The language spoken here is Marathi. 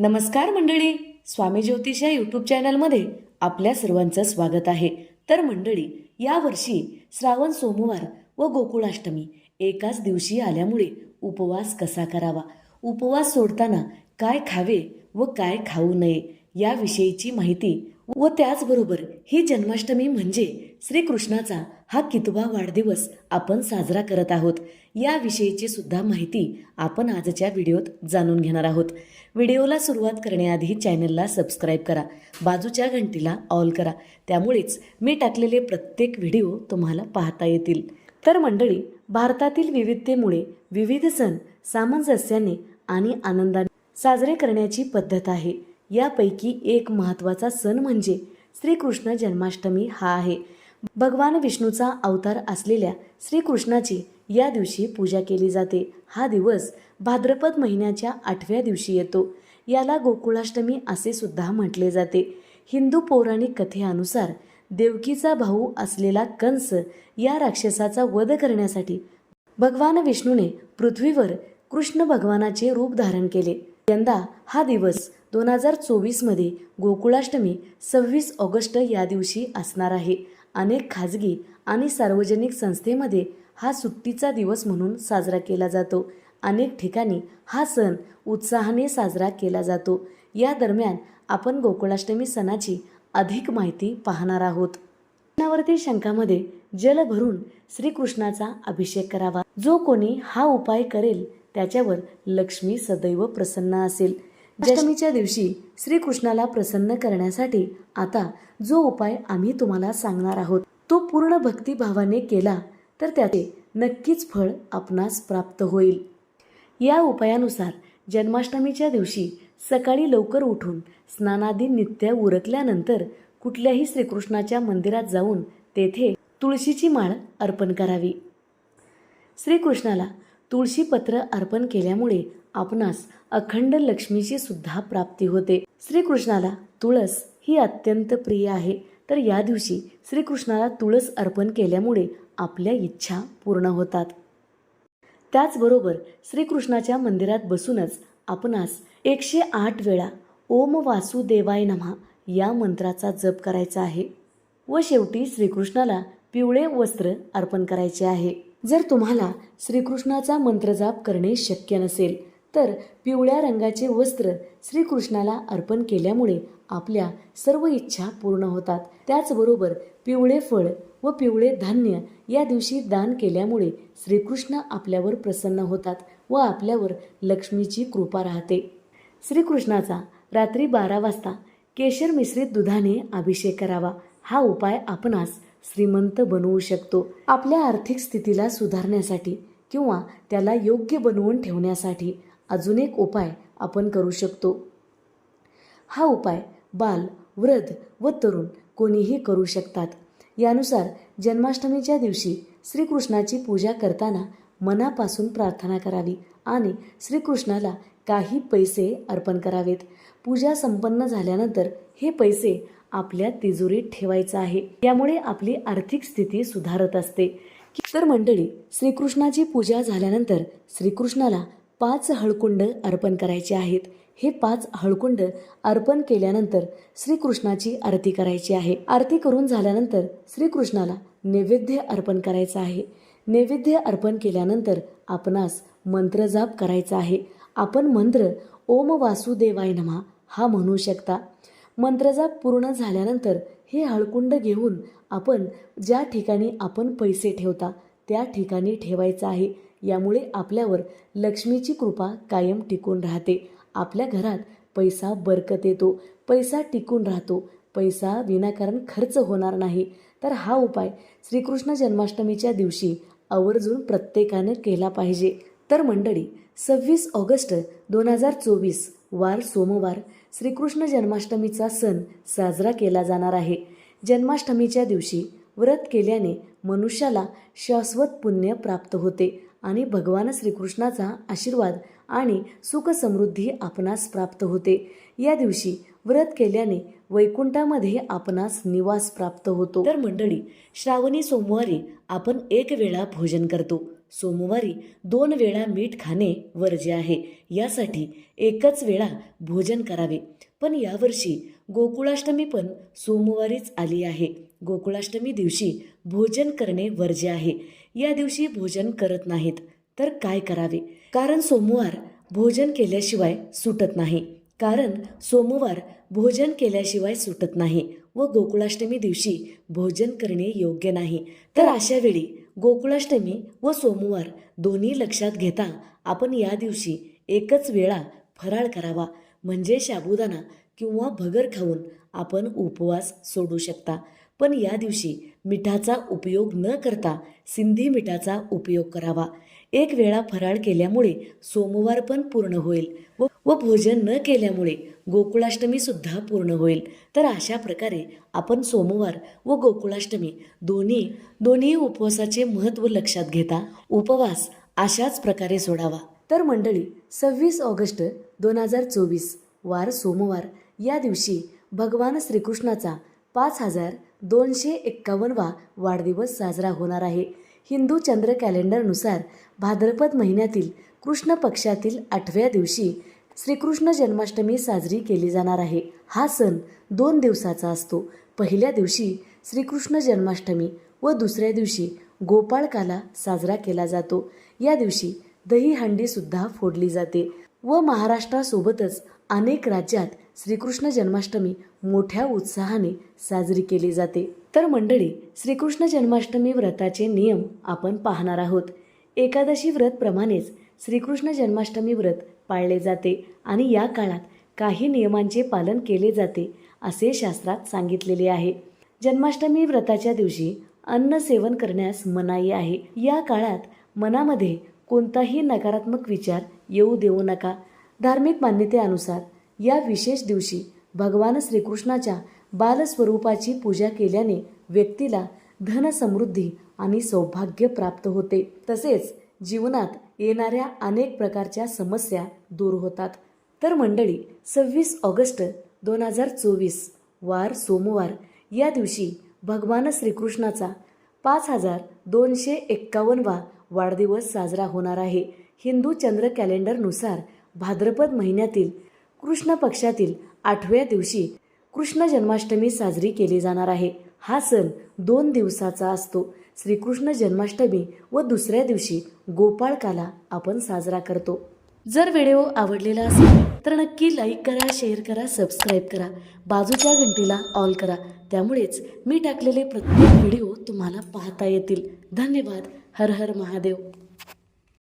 नमस्कार मंडळी स्वामी ज्योतिष या यूट्यूब चॅनलमध्ये आपल्या सर्वांचं स्वागत आहे. तर मंडळी यावर्षी श्रावण सोमवार व गोकुळाष्टमी एकाच दिवशी आल्यामुळे उपवास कसा करावा? उपवास सोडताना काय खावे व काय खाऊ नये याविषयीची माहिती व त्याचबरोबर ही जन्माष्टमी म्हणजे श्रीकृष्णाचा हा कितवा वाढदिवस आपण साजरा करत आहोत. याविषयीची सुद्धा माहिती आपण आजच्या व्हिडिओत जाणून घेणार आहोत. व्हिडिओला सुरुवात करण्याआधी चॅनलला सबस्क्राईब करा. बाजूच्या घंटीला ऑल करा. त्यामुळेच मी टाकलेले प्रत्येक व्हिडिओ तुम्हाला पाहता येतील. तर मंडळी भारतातील विविधतेमुळे विविध सण सामंजस्याने आणि आनंदाने साजरे करण्याची पद्धत आहे. यापैकी एक महत्त्वाचा सण म्हणजे श्रीकृष्ण जन्माष्टमी हा आहे. भगवान विष्णूचा अवतार असलेल्या श्रीकृष्णाची या दिवशी पूजा केली जाते. हा दिवस भाद्रपद महिन्याच्या आठव्या दिवशी येतो. याला गोकुळाष्टमी असे सुद्धा म्हटले जाते. हिंदू पौराणिक कथेनुसार देवकीचा भाऊ असलेला कंस या राक्षसाचा वध करण्यासाठी भगवान विष्णूने पृथ्वीवर कृष्ण भगवानाचे रूप धारण केले. यंदा हा दिवस दोन हजार चोवीसमध्ये गोकुळाष्टमी सव्वीस ऑगस्ट या दिवशी असणार आहे. अनेक खाजगी आणि सार्वजनिक संस्थेमध्ये हा सुट्टीचा दिवस म्हणून साजरा केला जातो. अनेक ठिकाणी हा सण उत्साहाने साजरा केला जातो. या दरम्यान आपण गोकुळाष्टमी सणाची अधिक माहिती पाहणार आहोत. कृष्णावरती शंखामध्ये जल भरून श्रीकृष्णाचा अभिषेक करावा. जो कोणी हा उपाय करेल त्याच्यावर लक्ष्मी सदैव प्रसन्न असेल. अष्टमीच्या दिवशी श्रीकृष्णाला प्रसन्न करण्यासाठी आता जो उपाय आम्ही तुम्हाला सांगणार आहोत तो पूर्ण भक्तिभावाने केला तर त्याचे नक्कीच फळ आपणास प्राप्त होईल. या उपायानुसार जन्माष्टमीच्या दिवशी सकाळी लवकर उठून स्नानादी नित्य उरकल्यानंतर कुठल्याही श्रीकृष्णाच्या मंदिरात जाऊन तेथे तुळशीची माळ अर्पण करावी. श्रीकृष्णाला तुळशीपत्र अर्पण केल्यामुळे आपणास अखंड लक्ष्मीची सुद्धा प्राप्ती होते. श्रीकृष्णाला तुळस ही अत्यंत प्रिय आहे. तर या दिवशी श्रीकृष्णाला तुळस अर्पण केल्यामुळे आपल्या इच्छा पूर्ण होतात. त्याचबरोबर श्रीकृष्णाच्या मंदिरात बसूनच आपणास एकशे आठ वेळा ओम वासुदेवाय नमः या मंत्राचा जप करायचा आहे व शेवटी श्रीकृष्णाला पिवळे वस्त्र अर्पण करायचे आहे. जर तुम्हाला श्रीकृष्णाचा मंत्रजाप करणे शक्य नसेल तर पिवळ्या रंगाचे वस्त्र श्रीकृष्णाला अर्पण केल्यामुळे आपल्या सर्व इच्छा पूर्ण होतात. त्याचबरोबर पिवळे फळ व पिवळे धान्य या दिवशी दान केल्यामुळे श्रीकृष्ण आपल्यावर प्रसन्न होतात व आपल्यावर लक्ष्मीची कृपा राहते. श्रीकृष्णाचा रात्री बारा वाजता केशर मिश्रित दुधाने अभिषेक करावा. हा उपाय आपणास श्रीमंत बनवू शकतो. आपल्या आर्थिक स्थितीला सुधारण्यासाठी किंवा त्याला योग्य बनवून ठेवण्यासाठी अजून एक उपाय आपण करू शकतो. हा उपाय बाल वृद्ध व तरुण कोणीही करू शकतात. यानुसार जन्माष्टमीच्या दिवशी श्रीकृष्णाची पूजा करताना मनापासून प्रार्थना करावी आणि श्रीकृष्णाला काही पैसे अर्पण करावेत. पूजा संपन्न झाल्यानंतर हे पैसे आपल्या तिजोरीत ठेवायचं आहे. यामुळे आपली आर्थिक स्थिती सुधारत असते. तर मंडळी श्रीकृष्णाची पूजा झाल्यानंतर श्रीकृष्णाला पाच हळकुंड अर्पण करायचे आहेत. हे पाच हळकुंड अर्पण केल्यानंतर श्रीकृष्णाची आरती करायची आहे. आरती करून झाल्यानंतर श्रीकृष्णाला नैवेद्य अर्पण करायचं आहे. नैवेद्य अर्पण केल्यानंतर आपणास मंत्रजाप करायचा आहे. आपण मंत्र ओम वासुदेवाय नमा हा म्हणू शकता. मंत्रजाप पूर्ण झाल्यानंतर हे हळकुंड घेऊन आपण ज्या ठिकाणी आपण पैसे ठेवता त्या ठिकाणी ठेवायचं आहे. यामुळे आपल्यावर लक्ष्मीची कृपा कायम टिकून राहते. आपल्या घरात पैसा बरकत येतो. पैसा टिकून राहतो. पैसा विनाकारण खर्च होणार नाही. तर हा उपाय श्रीकृष्ण जन्माष्टमीच्या दिवशी आवर्जून प्रत्येकाने केला पाहिजे. तर मंडळी सव्वीस ऑगस्ट दोन हजार चोवीस वार सोमवार श्रीकृष्ण जन्माष्टमीचा सण साजरा केला जाणार आहे. जन्माष्टमीच्या दिवशी व्रत केल्याने मनुष्याला शाश्वत पुण्य प्राप्त होते आणि भगवान श्रीकृष्णाचा आशीर्वाद आणि सुखसमृद्धी आपणास प्राप्त होते. या दिवशी व्रत केल्याने वैकुंठामध्ये आपणास निवास प्राप्त होतो. तर मंडळी श्रावणी सोमवारी आपण एक वेळा भोजन करतो. सोमवारी दोन वेळा मीठ खाणे वर्ज्य आहे. यासाठी एकच वेळा भोजन करावे. पण यावर्षी गोकुळाष्टमी पण सोमवारीच आली आहे. गोकुळाष्टमी दिवशी भोजन करणे वर्ज्य आहे. या दिवशी भोजन करत नाहीत. तर काय करावे? कारण सोमवार भोजन केल्याशिवाय सुटत नाही. कारण सोमवार भोजन केल्याशिवाय सुटत नाही व गोकुळाष्टमी दिवशी भोजन करणे योग्य नाही. तर अशा वेळी गोकुळाष्टमी व सोमवार दोन्ही लक्षात घेता आपण या दिवशी एकच वेळा फराळ करावा. म्हणजे साबुदाणा किंवा भगर खाऊन आपण उपवास सोडू शकता. पण या दिवशी मिठाचा उपयोग न करता सिंधी मिठाचा उपयोग करावा. एक वेळा फराळ केल्यामुळे सोमवार पण पूर्ण होईल व व भोजन न केल्यामुळे गोकुळाष्टमी सुद्धा पूर्ण होईल. तर अशा प्रकारे आपण सोमवार व गोकुळाष्टमी दोन्ही दोन्ही उपवासाचे महत्त्व लक्षात घेता. उपवास अशाच प्रकारे सोडावा. तर मंडळी सव्वीस ऑगस्ट दोन हजार चोवीस वार सोमवार या दिवशी भगवान श्रीकृष्णाचा पाच हजार दोनशे एक्कावन्नवा वाढदिवस साजरा होणार आहे. हिंदू चंद्र कॅलेंडरनुसार भाद्रपद महिन्यातील कृष्ण पक्षातील आठव्या दिवशी श्रीकृष्ण जन्माष्टमी साजरी केली जाणार आहे. हा सण दोन दिवसाचा असतो. पहिल्या दिवशी श्रीकृष्ण जन्माष्टमी व दुसऱ्या दिवशी गोपाळकाला साजरा केला जातो. या दिवशी दहीहंडीसुद्धा फोडली जाते व महाराष्ट्रासोबतच अनेक राज्यात श्रीकृष्ण जन्माष्टमी मोठ्या उत्साहाने साजरी केली जाते. तर मंडळी श्रीकृष्ण जन्माष्टमी व्रताचे नियम आपण पाहणार आहोत. एकादशी व्रतप्रमाणेच श्रीकृष्ण जन्माष्टमी व्रत पाळले जाते आणि या काळात काही नियमांचे पालन केले जाते असे शास्त्रात सांगितलेले आहे. जन्माष्टमी व्रताच्या दिवशी अन्न सेवन करण्यास मनाई आहे. या काळात मनामध्ये कोणताही नकारात्मक विचार येऊ देऊ नका. धार्मिक मान्यतेनुसार या विशेष दिवशी भगवान श्रीकृष्णाच्या बालस्वरूपाची पूजा केल्याने व्यक्तीला धनसमृद्धी आणि सौभाग्य प्राप्त होते. तसेच जीवनात येणाऱ्या अनेक प्रकारच्या समस्या दूर होतात. तर मंडळी सव्वीस ऑगस्ट दोन हजार चोवीस वार सोमवार या दिवशी भगवान श्रीकृष्णाचा पाच हजार दोनशे एक्कावन्नवा वाढदिवस साजरा होणार आहे. हिंदू चंद्र कॅलेंडरनुसार भाद्रपद महिन्यातील कृष्ण पक्षातील आठव्या दिवशी कृष्ण जन्माष्टमी साजरी केली जाणार आहे. हा सण दोन दिवसाचा असतो. श्रीकृष्ण जन्माष्टमी व दुसऱ्या दिवशी गोपाळकाला आपण साजरा करतो. जर व्हिडिओ आवडलेला असेल तर नक्की लाईक करा शेअर करा सबस्क्राईब करा. बाजूच्या घंटीला ऑल करा. त्यामुळेच मी टाकलेले प्रत्येक व्हिडिओ तुम्हाला पाहता येतील. धन्यवाद. हर हर महादेव.